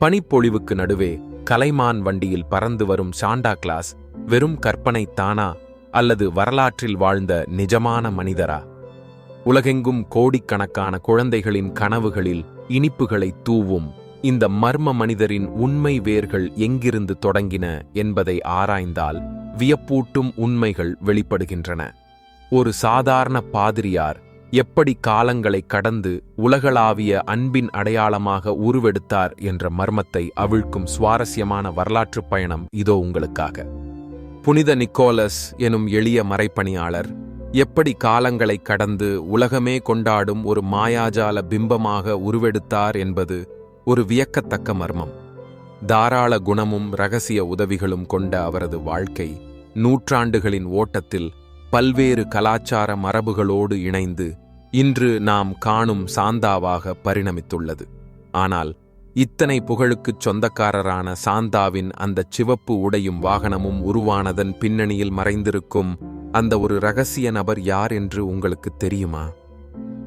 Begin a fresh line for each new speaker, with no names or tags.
பனிப்பொழிவுக்கு நடுவே கலைமான் வண்டியில் பறந்து வரும் சாண்டா கிளாஸ் வெறும் கற்பனை தானா அல்லது வரலாற்றில் வாழ்ந்த நிஜமான மனிதரா? உலகெங்கும் கோடிக்கணக்கான குழந்தைகளின் கனவுகளில் இனிப்புகளை தூவும் இந்த மர்ம மனிதரின் உண்மை வேர்கள் எங்கிருந்து தொடங்கின என்பதை ஆராய்ந்தால் வியப்பூட்டும் உண்மைகள் வெளிப்படுகின்றன. ஒரு சாதாரண பாதிரியார் எப்படி காலங்களை கடந்து உலகளாவிய அன்பின் அடையாளமாக உருவெடுத்தார் என்ற மர்மத்தை அவிழ்க்கும் சுவாரஸ்யமான வரலாற்றுப் பயணம் இதோ உங்களுக்காக. புனித நிக்கோலஸ் எனும் எளிய மறைப்பணியாளர் எப்படி காலங்களை கடந்து உலகமே கொண்டாடும் ஒரு மாயாஜால பிம்பமாக உருவெடுத்தார் என்பது ஒரு வியக்கத்தக்க மர்மம். தாராள குணமும் ரகசிய உதவிகளும் கொண்ட அவரது வாழ்க்கை நூற்றாண்டுகளின் ஓட்டத்தில் பல்வேறு கலாச்சார மரபுகளோடு இணைந்து இன்று நாம் காணும் சாந்தாவாக பரிணமித்துள்ளது. ஆனால் இத்தனை புகழுக்குச் சொந்தக்காரரான சாந்தாவின் அந்த சிவப்பு உடையும் வாகனமும் உருவானதன் பின்னணியில் மறைந்திருக்கும் அந்த ஒரு ரகசிய நபர் யார் என்று உங்களுக்கு தெரியுமா?